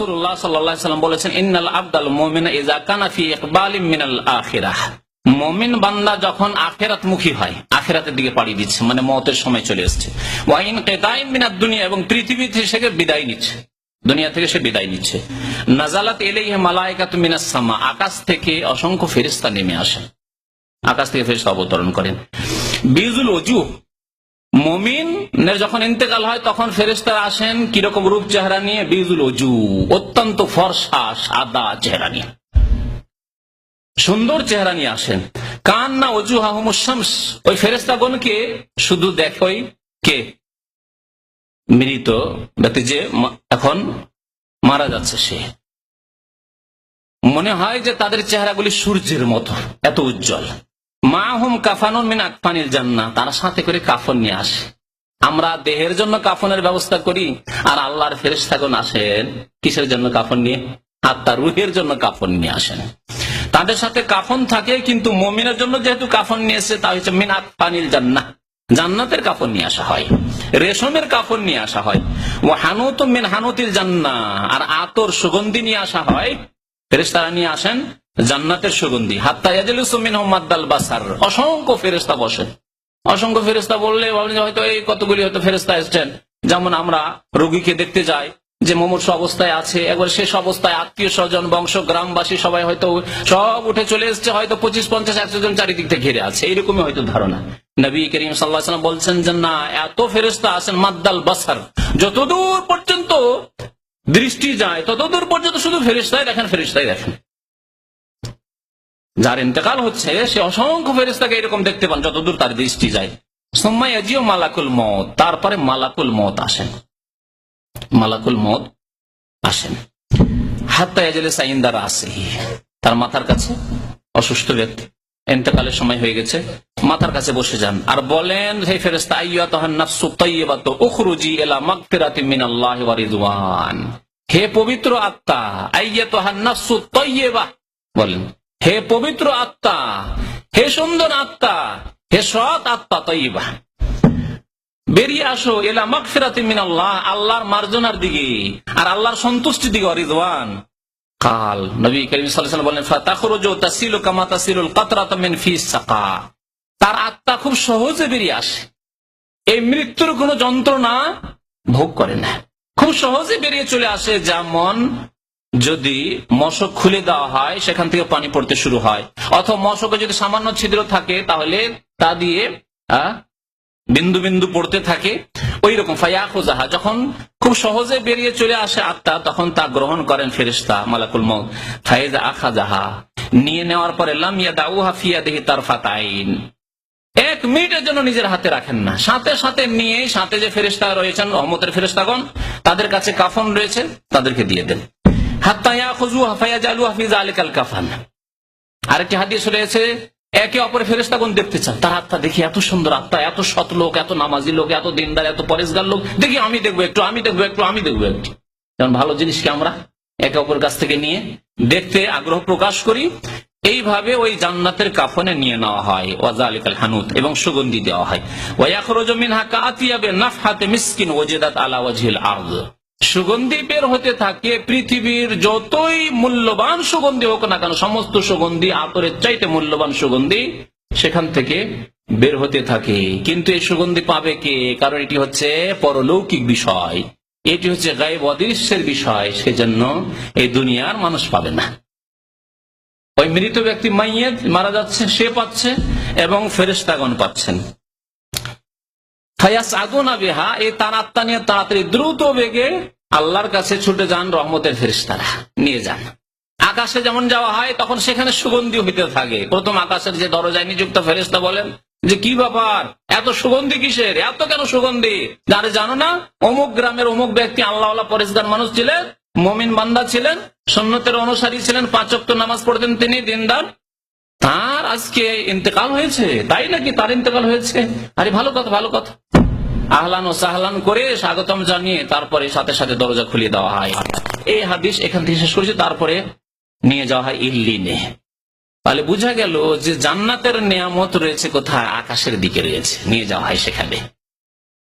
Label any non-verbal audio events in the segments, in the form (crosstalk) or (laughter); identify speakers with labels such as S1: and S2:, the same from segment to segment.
S1: রাসূলুল্লাহ সাল্লাল্লাহু আলাইহি বলেছেন, ইন্নাল আবদাল মুমিনা ইযা কানা ফি ইকবালিম মিনাল আখিরাহ। বান্দা যখন হয় দিকে পাড়ি দিচ্ছে মানে মতের সময় চলে দুনিয়া এবং পৃথিবী থেকে বিদায় নিচ্ছে। দুনিয়া থেকে সে বিদায় নিচ্ছে। নাজালাত এলেই মালায়কাত মিনাস সামা, আকাশ থেকে অসংখ্য ফেরিস্তা নেমে আসে আকাশ থেকে ফেরিস্তা অবতরণ করেন। বিজুল অজু মমিনের যখন ইন্তেকাল হয়, তখন ফেরিস্তারা আসেন, কীরকম রূপ চেহারা নিয়ে? বিজুল অজু অত্যন্ত ফর্সা, সাদা চেহারা নিয়ে। সুন্দর চেহারা নিয়ে আসেন। কান না অজু হাহমুসামস ওই ফেরেস্তাগণকে শুধু দেখোই কে? মৃত ব্যক্তি যে এখন মারা যাচ্ছে সে। মনে হয় যে তাদের চেহারাগুলি সূর্যের মতো, এত উজ্জ্বল। মা হুম কাফানুন মিন আকফানিল জান্না তারা সাথে করে কাফন নিয়ে আসে। আমরা দেহের জন্য কাফনের ব্যবস্থা করি, আর আল্লাহর ফেরেস্তাগণ আসেন কিসের জন্য কাফন নিয়ে? আত্মার রুহের জন্য কাফন নিয়ে আসেন। তাদের সাথে কাফন থাকে, কিন্তু মমিনের জন্য যেহেতু কাফন নিয়ে এসে তা হচ্ছে মিনাত পানিল জান্না জান্নাতের কাফন নিয়ে আসা হয়, রেশমের কাফন নিয়ে আসা হয়। ও হানুত মিন হানুতিল জান্না আর আতর সুগন্ধি নিয়ে আসা হয়। ফেরেস্তারা নিয়ে আসেন জান্নাতের সুগন্ধি। হাত্তা ইয়াজলিসুমিন মাদ্দাল বাসার। অসংখ্য ফেরেস্তা বসেন অসংখ্য ফেরেস্তা বললে হয়তো এই কতগুলি হয়তো ফেরেস্তা এসছেন। যেমন আমরা রোগীকে দেখতে যাই, যে মুমূর্ষ অবস্থায় আছে, একবার শেষ অবস্থায় আত্মীয় স্বজন, বংশ, গ্রামবাসী সবাই হয়তো সব উঠে চলে এসছে, হয়তো পঁচিশ, পঞ্চাশ, একশো জন চারিদিক থেকে ঘিরে আছে। এইরকমই হয়তো ধারণা। নবী করিম সাল্লাহ বলছেন যে, না, এত ফেরেস্তা আছেন মাদ্দাল বাসার। যতদূর পর্যন্ত দৃষ্টি যায়, ততদূর পর্যন্ত শুধু ফেরিস্তাই দেখেন ফেরিস্তাই দেখেন। যার ইন্তেকাল হচ্ছে, সে অসংখ্য ফেরিস্তাকে এরকম দেখতে পান, যতদূর তার দৃষ্টি যায়। সোম্মাই আজিও মালাকুল মত তারপরে মালাকুল মত আসেন। মালাকুল মত আসেন। হাত্তা এজেলে সাইন্দার আসে তার মাথার কাছে অসুস্থ ব্যক্তি। এন্তেকালের সময় হয়ে গেছে। মাথার কাছে বসে যান। আর বলেন, হে ফেরেস্তা উখরুজি ইলা মাগফিরাতিন মিনাল্লাহি ওয়া রিদওয়ান। হে পবিত্র আত্মা আইয়া তহান নাফসু তাইয়্যিবা। বলেন। হে পবিত্র আত্মা, হে সুন্দর আত্মা, হে সৎ আত্মা তৈবা। বেরিয়ে আসো এলা মকফিরাতি মিনাল্লাহ, আল্লাহর মার্জনার দিকে আর আল্লাহর সন্তুষ্টির দিকে অরিদওয়ান। কাল নবী করিম সাল্লাল্লাহু বলেন ফাতাখরুজু তাসিলু কামা তাসিলুল কাতরাতু মিন ফিস সাকা। তার আত্মা খুব সহজে বেরিয়ে আসে। এই মৃত্যুর কোনো যন্ত্রণা ভোগ করে না। খুব সহজে বেরিয়ে চলে আসে যেমন যদি মশক খুলে দেওয়া হয়, সেখান থেকে পানি পড়তে শুরু হয়। অথবা মশকে যদি সামান্য ছিদ্র থাকে, তাহলে তা দিয়ে বিন্দু বিন্দু পড়তে থাকে। ওই রকম ফায়াখুজাহা। যখন খুব সহজে বেরিয়ে চলে আসে আত্মা, তখন তা গ্রহণ করেন ফেরিস্তা মালাকুল মত ফাইজা আখাজাহা। নিয়ে নেওয়ার পরে লামিয়া দাউহা ফিয়া দেহি তার ফাতাইন এক মিনিটের জন্য নিজের হাতে রাখেন না। সাথে সাথে নিয়ে, সাথে যে ফেরিস্তা রয়েছেন, রহমতের ফেরিস্তাগণ তাদের কাছে কাফন রয়েছে, তাদেরকে দিয়ে দেন। আরেকটি হাদিস রয়েছে, একে ফেরেস্তাগণ দেখতে চান। তার দেখি এত সুন্দর আত্মা, এত সৎ লোক, এত নামাজি লোক, এত দিনদার, এত পরেশগার লোক। দেখি আমি দেখব একটু, আমি দেখব একটু, আমি দেখব একটু। যেমন ভালো জিনিসকে আমরা একে অপরের কাছ থেকে নিয়ে দেখতে আগ্রহ প্রকাশ করি। এইভাবে ওই জান্নাতের কাফনে নিয়ে নেওয়া হয় ওয়াজালিকাল হানুত, এবং সুগন্ধি দেওয়া হয়। ওয়াখরুজু মিনহা কাতিয়াবে নাফহাতে মিসকিন ওজেদাত আলা ওয়াজিল আরদ। সুগন্ধি বের হতে থাকে পৃথিবীর যতই মূল্যবান সুগন্ধি হোক না কেন, সমস্ত সুগন্ধি আতরের চাইতে মূল্যবান সুগন্ধি সেখান থেকে বের হতে থাকে। কিন্তু এই সুগন্ধি পাবে কে? কারণ এটি হচ্ছে পরলৌকিক বিষয়। এটি হচ্ছে গায়েব অদৃশ্যের বিষয়। সেজন্য এই দুনিয়ার মানুষ পাবে না। ওই মৃত ব্যক্তি মাইয়ের মারা যাচ্ছে, সে পাচ্ছে এবং ফেরেস্তাগণ পাচ্ছেন। বিহা, এই আত্মা নিয়ে তাড়াতাড়ি দ্রুত বেগে আল্লাহর কাছে ছুটে যান রহমতের ফেরিস্তারা নিয়ে যান। আকাশে যেমন যাওয়া হয়, তখন সেখানে সুগন্ধি হইতে থাকে। প্রথম আকাশের যে দরজায় নিযুক্ত ফেরিস্তা বলেন, যে কি ব্যাপার? এত সুগন্ধি কিসের? এত কেন সুগন্ধি? যারা জানো না, অমুক গ্রামের অমুক ব্যক্তি আল্লাহ পরেশগার মানুষ ছিলেন, মমিন বান্দা ছিলেন সন্ন্যতের অনুসারী ছিলেন পাঁচক্ত নামাজ পড়তেন তিনি, দিনদার। তার আজকে ইন্তেকাল হয়েছে। তাই নাকি তার ইন্তেকাল হয়েছে? আরে ভালো কথা ভালো কথা। আহলান ও সাহলান করে স্বাগতম জানিয়ে তারপরে সাথে সাথে দরজা খুলিয়ে দেওয়া হয়। এই হাদিস এখান থেকে শেষ করেছে, তারপরে নিয়ে যাওয়া হয় ইল্লিনে। তাহলে বোঝা গেল যে জান্নাতের নিয়ামত রয়েছে কোথায়? আকাশের দিকে রয়েছে, নিয়ে যাওয়া হয় সেখানে।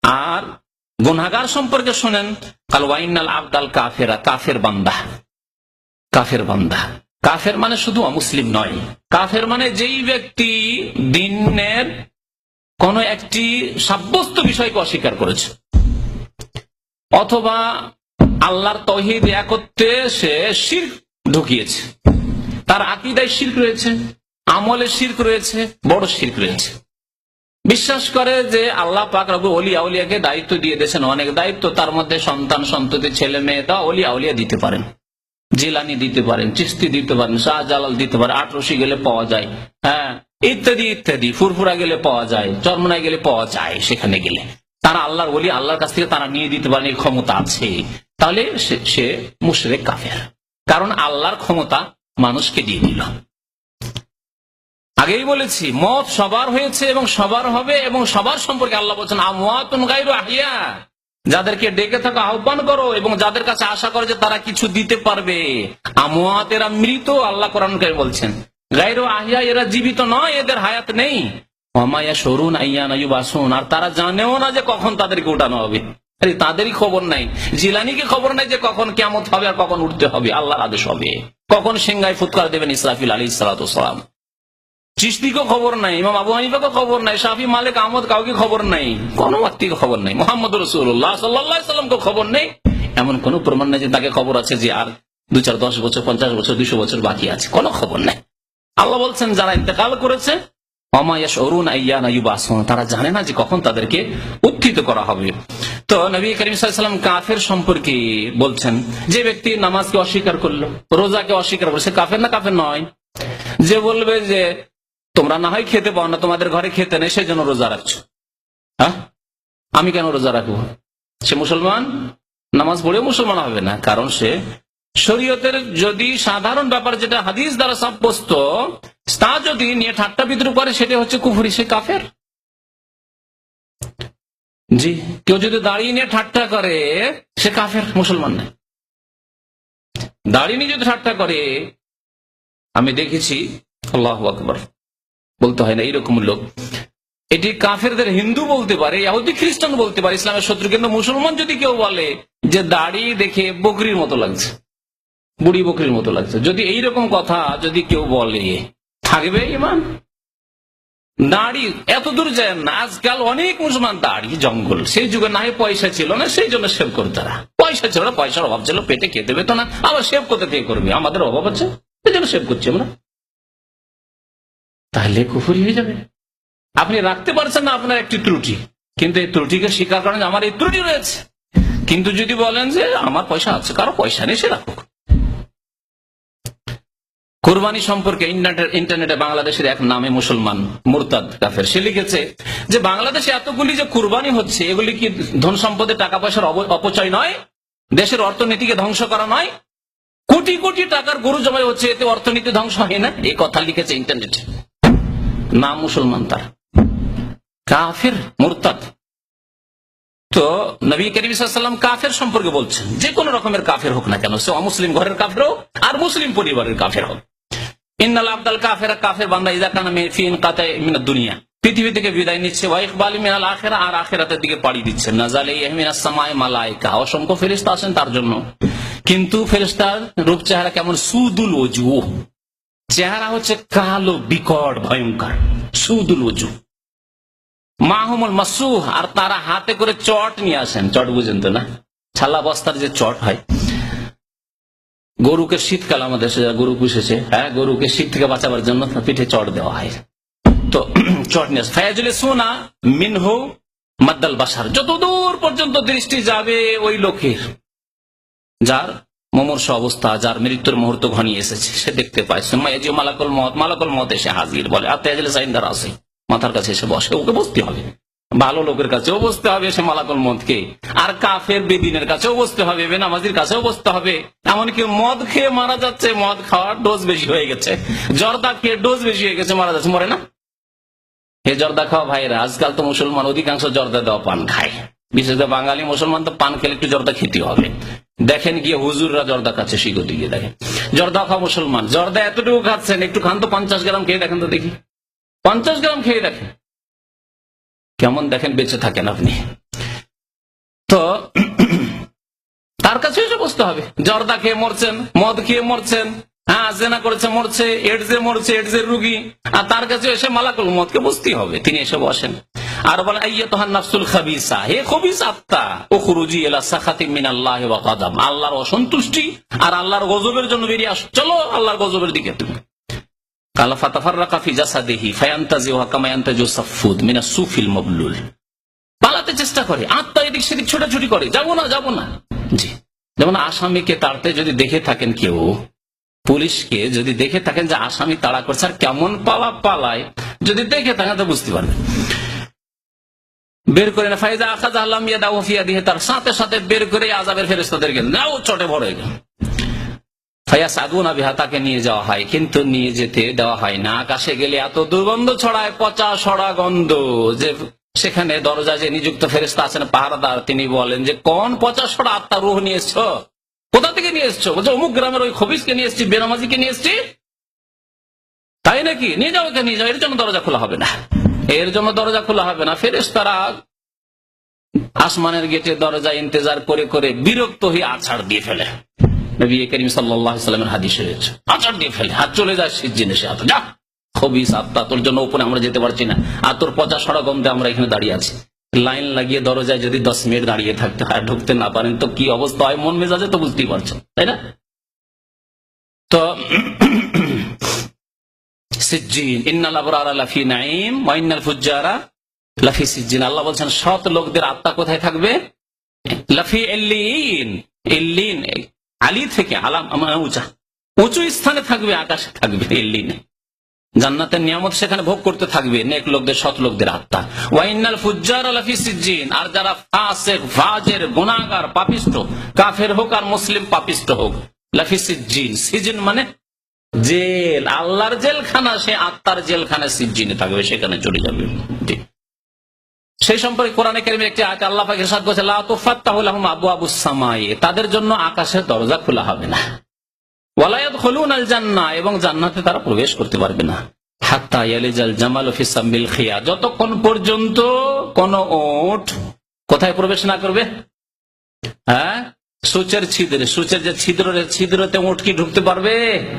S1: আর গুনাগার সম্পর্কে শোনেন, কাল ওয়াইনাল আবদাল কাফেরা, কাফের বান্দা। কাফের বান্দা। কাফের মানে শুধু অমুসলিম নয়। কাফের মানে যেই ব্যক্তি দিনের কোন একটি সাব্যস্ত বিষয়কে অস্বীকার করেছে, অথবা আল্লাহর তহিদ একত্রে সে শির ঢুকিয়েছে। তার আকিদায় শির্ক রয়েছে, আমলে শির্ক রয়েছে, বড় শির্ক রয়েছে। বিশ্বাস করে যে আল্লাহ পাক রবু অলি আউলিয়াকে দায়িত্ব দিয়ে দিয়েছেন, অনেক দায়িত্ব, তার মধ্যে সন্তান, সন্ততি, ছেলে, মেয়ে তা অলি আউলিয়া দিতে পারেন। জিলানি দিতে পারেন, চিস্তি দিতে পারেন, শাহজালাল দিতে পারেন আটরসি গেলে পাওয়া যায় হ্যাঁ ইত্যাদি ইত্যাদি, ফুরফুরা গেলে পাওয়া যায়, চরমনায় গেলে পাওয়া যায় সেখানে গেলে। তারা আল্লাহর বলি আল্লাহর কাছ থেকে তারা নিয়ে দিতে পারেন, এই ক্ষমতা আছে। তাহলে সে- মুশরেক কাফের। কারণ আল্লাহর ক্ষমতা মানুষকে দিয়ে দিল। আগেই বলেছি, মত সবার হয়েছে এবং সবার হবে এবং সবার সম্পর্কে আল্লাহ বলছেন গায়রু আহিয়া যাদেরকে ডেকে থাকা, আহ্বান করো এবং যাদের কাছে আশা করো যে তারা কিছু দিতে পারবে। আমওয়াত এরা মৃত, আল্লাহ কোরআন কারিমে বলছেন। গায়রু আহিয়া, এরা জীবিত নয়, এদের হায়াত নেই। অমায়া সরুন আইয়া নাইবাসুন আর তারা জানেও না যে কখন তাদেরকে উঠানো হবে। আরে, তাদেরই খবর নাই। জিলানিকে খবর নাই যে কখন কেমন হবে আর কখন উঠতে হবে। আল্লাহর আদেশ হবে। কখন সিংহায় ফুৎকার দেবেন ইসরাফিল আলী সালাম। চিস্তিকে খবর নাই, ইমাম আবু হানিফাকে খবর নাই, শাফি মালিক আহমদ কাউকে খবর নাই কোন ব্যক্তিকে খবর নাই মোহাম্মদ রসুল্লাহ সাল্লামকে খবর নেই। এমন কোন প্রমাণ নেই যে তাকে খবর আছে যে আর দু চার দশ বছর, পঞ্চাশ বছর দুশো বছর বাকি আছে, কোনো খবর নাই। আল্লাহ বলছেন, যারা ইন্তেকাল করেছে অমায়াস অরুণ আইয়ান আইবাসন তারা জানে না যে কখন তাদেরকে উত্থিত করা হবে। তো নবী করিম সাল্লাম কাফের সম্পর্কে বলছেন, যে ব্যক্তি নামাজকে অস্বীকার করল, রোজাকে অস্বীকার করল, সে কাফের না কাফের নয়? যে বলবে যে তোমরা না হয় খেতে পাও না, তোমাদের ঘরে খেতে নেই সেই জন্য রোজা রাখছো। হ্যাঁ? আমি কেন রোজা রাখব? সে মুসলমান? নামাজ পড়েও মুসলমান হবে না, কারণ সে শরীয়তের যদি সাধারণ ব্যাপার যেটা হাদিস দ্বারা সাব্যস্ত, তা যদি নিয়ে ঠাট্টা বিদ্রুপ করে, সেটা হচ্ছে কুফুরি, সে কাফের। জি, কেউ যদি দাঁড়িয়ে নিয়ে ঠাট্টা করে, সে কাফের, মুসলমান না দাঁড়িয়ে নিয়ে যদি ঠাট্টা করে, আমি দেখেছি, আল্লাহ আকবর। বলতে হয় না, এইরকম লোক। এটি কাফেরদের হিন্দু বলতে পারে খ্রিস্টান বলতে পারে, ইসলামের শত্রু, কিন্তু মুসলমান যদি কেউ বলে যে দাড়ি দেখে বকরির মতো লাগছে, বুড়ি বকরির মতো লাগছে, যদি এইরকম কথা যদি কেউ বলে, থাকবে ইমান? দাড়ি এত দূর যায় না, আজকাল অনেক মুসলমান দাড়ি, জঙ্গল, সেই যুগে না পয়সা ছিল না, সেই জন্য সেভ করতে তারা। পয়সা ছিল না, পয়সার অভাব ছিল, পেটে খেতে পেতো না, আবার সেভ করতে থেকে করবে? আমাদের অভাব আছে সেই জন্য সেভ করছি আমরা। তাহলে কুফুরি হয়ে যাবে। আপনি রাখতে পারছেন না আপনার একটি ত্রুটি। কিন্তু এই ত্রুটিকে স্বীকার করেন আমার এই ত্রুটি রয়েছে। কিন্তু যদি বলেন যে আমার পয়সা আছে, কারও পয়সা নেই, সে রাখুক। কোরবানি সম্পর্কে ইন্টারনেটে বাংলাদেশের এক নামে মুসলমান মুরতাদ কাফের, সে লিখেছে যে বাংলাদেশে এতগুলি যে কুরবানি হচ্ছে, এগুলি কি ধন সম্পদে টাকা পয়সার অপচয় নয়? দেশের অর্থনীতিকে ধ্বংস করা নয়? কোটি কোটি টাকার গরু জমাই হচ্ছে, এতে অর্থনীতি ধ্বংস হয় না? এই কথা লিখেছে ইন্টারনেটে। নাম মুসলমান তার। কাফের, মুরতাদ। তো নবী করিম কাফের সম্পর্কে বলছেন, যে কোন রকমের কাফের হোক না কেন, সে অমুসলিম ঘরের কাফের হোক আর মুসলিম পরিবারের কাফের হোক। ইন্নাল আব্দাল কাফের কাফের বান্দা ইজা কানা কাতায় দুনিয়া। পৃথিবী থেকে বিদায় নিচ্ছে মিনাল আখেরা, আর আখেরাতের দিকে পাড়ি দিচ্ছে। নাজালে সামায় মালাইকা। অসংখ্য ফেরেশতা আছেন তার জন্য। কিন্তু ফেরিস্তার রূপ চেহারা কেমন? সুদুল ওজু। চেহারা হচ্ছে কালো, বিকট, ভয়ঙ্কর। সুদুল ওজু মাহমুল মাসুহ আর তারা হাতে করে চট নিয়ে আসেন। চট বুঝেন তো না? ছালা বস্তার যে চট হয়। গরুকে শীতকাল আমাদের দেশে গরু পুষেছে। হ্যাঁ গরুকে শীত থেকে বাঁচাবার জন্য পিঠে চট দেওয়া হয়। তো (clears throat) চট নিয়ে। ফায়াজুল সোনা, মিনহু, মাদ্দাল বাসার। যতদূর পর্যন্ত দৃষ্টি যাবে ওই লোকের, যার মমর্ষ অবস্থা যার মৃত্যুর মুহূর্ত ঘনিয়ে এসেছে, সে দেখতে পায়। সুম্মাইজি মালাকুল মত মালাকুল মত এসে হাজির বলে আর তেজলে সাইন্দার আছে। মাথার কাছে এসে বসে, ওকে বসতে হবে। ভালো লোকের কাছেও বসতে হবে সে মালাকুল মদকে আর কাফের বেদিনের কাছেও বসতে হবে, বেনামাজির কাছেও বসতে হবে। এমনকি মদ খেয়ে মারা যাচ্ছে, মদ খাওয়ার ডোজ বেশি হয়ে গেছে। জর্দা খেয়ে ডোজ বেশি হয়ে গেছে, মারা যাচ্ছে, মরে না? হে জর্দা খাওয়া ভাইরা আজকাল তো মুসলমান অধিকাংশ জর্দা দেওয়া পান খায়। বিশেষ করে বাঙালি মুসলমান তো পান খেলে একটু জর্দা খেতে হবে। দেখেন গিয়ে হুজুররা জর্দা খাচ্ছে শিগতি গিয়ে দেখেন। জর্দা খাওয়া মুসলমান। জর্দা এতটুকু খাচ্ছেন, একটু খান তো পঞ্চাশ গ্রাম খেয়ে দেখেন তো দেখি। পঞ্চাশ গ্রাম খেয়ে দেখেন। কেমন দেখেন, বেঁচে থাকেন আপনি। তো, তার কাছে বসতে হবে। জর্দা খেয়ে মরছেন, মদ খেয়ে মরছেন হ্যাঁ জেনা করেছে, মরছে এডসে মরছে এডসের রুগী, আর তার কাছে এসে মালাকুল মদকে বসতেই হবে। তিনি এসে বসেন। আর বলেন আইয়া তোহান নাফসুল খাবিসা। হে খবিস আত্মা সাখাতি মিন আল্লাহ আল্লাহর অসন্তুষ্টি আর আল্লাহর গজবের জন্য বেরিয়ে আস। চলো আল্লাহর গজবের দিকে তুমি। কালা সাফুদ সুফিল পালাতে চেষ্টা করে আত্মা এদিক সেদিক ছোটাছুটি করে। যাব না যাব না। জি। যেমন আসামিকে তাড়তে যদি দেখে থাকেন কেউ, পুলিশকে যদি দেখে থাকেন যে আসামি তাড়া করছে, আর কেমন পালা পালায় যদি দেখে থাকেন, তো বুঝতে পারবেন। বের করে না, ফাইজা আখাজ আল্লাহ ইয়া দাও ফিয়া দিয়ে তার সাথে সাথে বের করে আজাবের ফেরেস্তাদেরকে নাও চটে ভরে গেল। ফায়াস আগুনা বিহা, তাকে নিয়ে যাওয়া হয়, কিন্তু নিয়ে যেতে দেওয়া হয় না। আকাশে গেলে এত দুর্গন্ধ ছড়ায়, পচা সড়া গন্ধ। যে সেখানে দরজা যে নিযুক্ত ফেরেস্তা আছেন, পাহারাদার, তিনি বলেন যে, কোন পচা সড়া আত্মা রুহ নিয়ে এসছো? কোথা থেকে নিয়ে এসছো? বলছে, অমুক গ্রামের ওই খবিসকে নিয়ে এসছি, বেনামাজিকে নিয়ে এসছি। তাই নাকি? নিয়ে যাও নিয়ে যাও, এর জন্য দরজা খোলা হবে না। এর জন্য দরজা খোলা হবে না। ফেরেস্তারা আসমানের গেটে দরজা ইন্তজার করে করে বিরক্ত হয়ে আছাড় দিয়ে ফেলে। করিম সাল্লামের হাদিস হয়েছে আচার দিয়ে ফেলে। হাত চলে যায় শীত জিনিসে হাত। যা! খবিস আত্মা তোর জন্য উপরে আমরা যেতে পারছি না। আর তোর পচা সড়ক গন্ধে আমরা এখানে দাঁড়িয়ে আছি। লাইন লাগিয়ে দরজায় যদি দশ মিনিট দাঁড়িয়ে থাকতে হয় ঢুকতে না পারেন, তো কি অবস্থা হয়? মন মেজাজে তো বুঝতেই পারছেন তাই না? তো আল্লাহ বলছেন, সৎ লোকদের আত্মা কোথায় থাকবে? আলী থেকে আলাম উঁচা উঁচু স্থানে থাকবে, আকাশে থাকবে এল্লিনে। জান্নাতের নিয়ামত সেখানে ভোগ করতে থাকবে, নেক লোকদের, সৎ লোকদের আত্মা। ওয়াইনাল ফুজ্জার আলাফি সিজ্জিন। আর যারা ফাসেক, ফাজের, গুনাহগার, পাপিষ্ট, কাফের হোক আর মুসলিম পাপিষ্ট হোক, লাফি সিজ্জিন। সিজিন মানে জেল, আল্লাহর জেলখানা, সে আত্মার জেলখানা সিজ্জিনে থাকবে, সেখানে চলে যাবে। সেই সম্পর্কে কোরআনে কেরিমের একটি আয়াত আল্লাহ পাকের সাথে বলছে লা তুফাত্তাহু লাহুম আবওয়াবু সামাই তাদের জন্য আকাশের দরজা খোলা হবে না। ওয়ালায়াত খলুন আল জান্নাহ এবং জান্নাতে তারা প্রবেশ করতে পারবে না। হাত্তা ইয়ালিজাল জামাল ফি খিয়া যতক্ষণ পর্যন্ত কোন ওট কোথায় প্রবেশ না করবে? হ্যাঁ? সূচের ছিদ্রে, সূচের যে ছিদ্র, ছিদ্রতে উঠ কি ঢুকতে পারবে?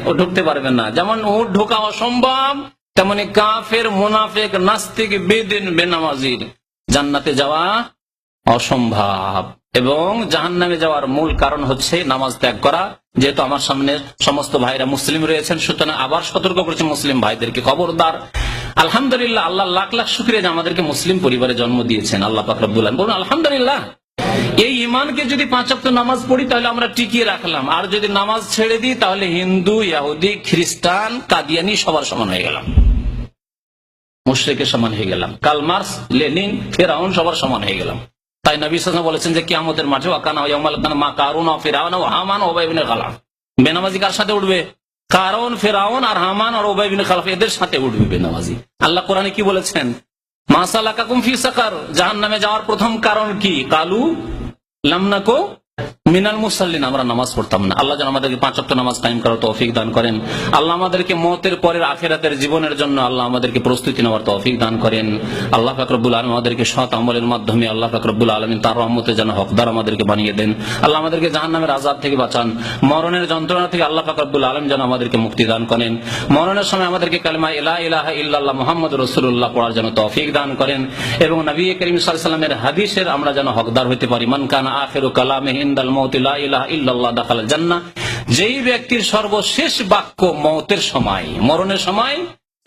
S1: ও ঢুকতে পারবে না। যেমন উঠ ঢোকা অসম্ভব, তেমনি কাফের, মুনাফেক, নাস্তিক, বেদিন, বেনামাজির জান্নাতে যাওয়া অসম্ভব। এবং জাহান নামে যাওয়ার মূল কারণ হচ্ছে নামাজ ত্যাগ করা। যেহেতু আমার সামনে সমস্ত ভাইরা মুসলিম রয়েছেন, সুতরাং আবার সতর্ক করেছে মুসলিম ভাইদেরকে খবরদার। আলহামদুলিল্লাহ, আল্লাহ লাখ লাখ শুক্রিয়া যে আমাদেরকে মুসলিম পরিবারে জন্ম দিয়েছেন, আল্লাহ পাকরবুল্লাহ বলুন, আলহামদুলিল্লাহ। এই ইমানকে যদি পাঁচ অক্ট নামাজ পড়ি, তাহলে আমরা টিকিয়ে রাখলাম। আর যদি নামাজ ছেড়ে দিই, তাহলে হিন্দু, ইয়াহুদি, খ্রিস্টান, কাদিয়ানি সবার সমান হয়ে গেলাম। মুশ্রেকের সমান হয়ে গেলাম। কালমার্স লেনিন, ফেরাউন সবার সমান হয়ে গেলাম। তাই নবী বলেছেন যে, কিয়ামতের মাঠে ওয়াকানা মা কারুন ও ফিরাউন ও হামান ও উবাই ইবনে খালাফ। বেনামাজি কার সাথে উঠবে? কারণ ফেরাউন আর হামান আর উবাই ইবনে খালাফ, এদের সাথে উঠবে বেনামাজি। আল্লাহ কোরআনে কি বলেছেন? মাসালাকাকুম ফি সাকার জাহান্নামে যাওয়ার প্রথম কারণ কি? কালু লামনাকো মিনাল মুসাল্লিন, আমরা নামাজ পড়তাম না। আল্লাহ যেন আমাদেরকে পাঁচ অক্ট নামাজ কায়েম করার তৌফিক দান করেন। আল্লাহ আমাদেরকে মতের পরের আখেরাতের জীবনের জন্য আল্লাহ আমাদেরকে প্রস্তুতি নেওয়ার তৌফিক দান করেন। আল্লাহ ফাকরবুল আলম আমাদেরকে সৎ আমলের মাধ্যমে আল্লাহ ফাকরবুল আলমিন তার রহমতে যেন হকদার আমাদেরকে বানিয়ে দেন। আল্লাহ আমাদেরকে জাহান নামের আজাদ থেকে বাঁচান। মরণের যন্ত্রণা থেকে আল্লাহ ফাকরবুল আলম যেন আমাদেরকে মুক্তি দান করেন। মরণের সময় আমাদেরকে কালিমা ইলা ইলাহ ইল্লাল্লাহ মোহাম্মদ রসুল্লাহ পড়ার জন্য তৌফিক দান করেন। এবং নবী করিম সাল্লামের হাদিসের আমরা যেন হকদার হতে পারি। মান কানা আখেরু কালামে যেই ব্যক্তির সর্বশেষ বাক্য মৌতের সময়, মরণের সময়,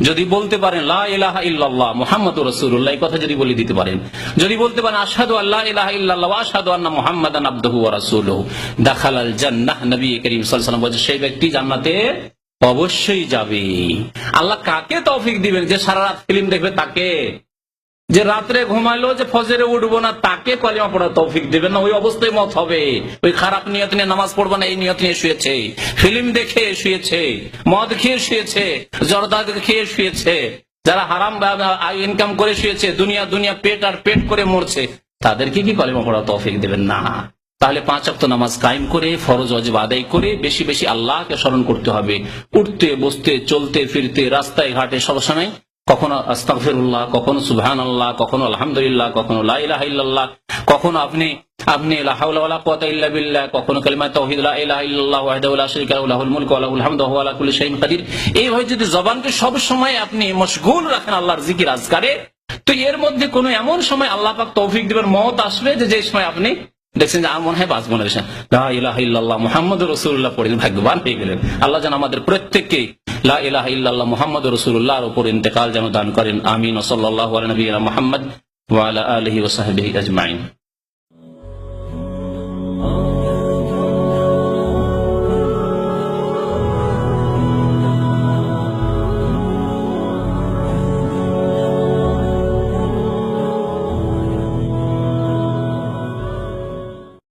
S1: যদি বলতে পারেন লা ইলাহা ইল্লাল্লাহ কথা যদি বলে দিতে পারেন। যদি বলতে পারেন আশহাদু আল্লাহ ইলাহা ইল্লাল্লাহ ওয়া আশহাদু আন্না মুহাম্মাদান আবদুহু ওয়া জান্নাহ, নবী করিম ওয়াসাল্লাম বলেছে সেই ব্যক্তি জান্নাতে অবশ্যই যাবে। আল্লাহ কাকে তৌফিক দিবেন যে সারা রাত ফিল্ম দেখবে তাকে? যে রাত্রে ঘুমাইলো যে ফজরে উঠবো না, তাকে কলিমা পড়া তৌফিক দেবেন না, ওই অবস্থায় মত হবে। ওই খারাপ নিয়ত নিয়ে নামাজ পড়ব না, এই নিয়ত নিয়ে শুয়েছে। ফিল্ম দেখে শুয়েছে, মদ খেয়ে শুয়েছে, জর্দা খেয়ে শুয়েছে, যারা হারাম ইনকাম করে শুয়েছে, দুনিয়া দুনিয়া পেট আর পেট করে মরছে, তাদেরকে কি কলিমা পড়া তৌফিক দেবেন না? তাহলে পাঁচ অক্ত নামাজ কায়েম করে, ফরজ অজব আদায় করে, বেশি বেশি আল্লাহকে স্মরণ করতে হবে। উঠতে, বসতে, চলতে, ফিরতে, রাস্তায়, ঘাটে সবসময় কখনো আস্তাগফিরুল্লাহ, কখনো সুবহান আল্লাহ কখনো আলহামদুলিল্লাহ, কখনো লাইলাহ কখনো আপনি আপনি কখনো কালিমা ইল্লাল্লাহ লাহু কাদির। এইভাবে যদি জবানকে সব সময় আপনি মশগুল রাখেন আল্লাহর জিকির আজকারে, তো এর মধ্যে কোনো এমন সময় আল্লাহ পাক তৌফিক দিবেন, মত আসবে যে যে সময় আপনি দেখছেন যে আমার মনে হয় বাঁচবো না লা মুহাম্মদ রসুল্লাহ পড়েন ভাগ্যবান হয়ে গেলেন। আল্লাহ যেন আমাদের প্রত্যেককে লা ইলাহা ইল্লাল্লাহ মুহাম্মদ রসুল্লাহর উপর ইন্তেকাল যেন দান করেন। আমিন। ও সাল্লাল্লাহু আলা নবিয়িনা মুহাম্মদ ওয়া ওয়া আজমাইন।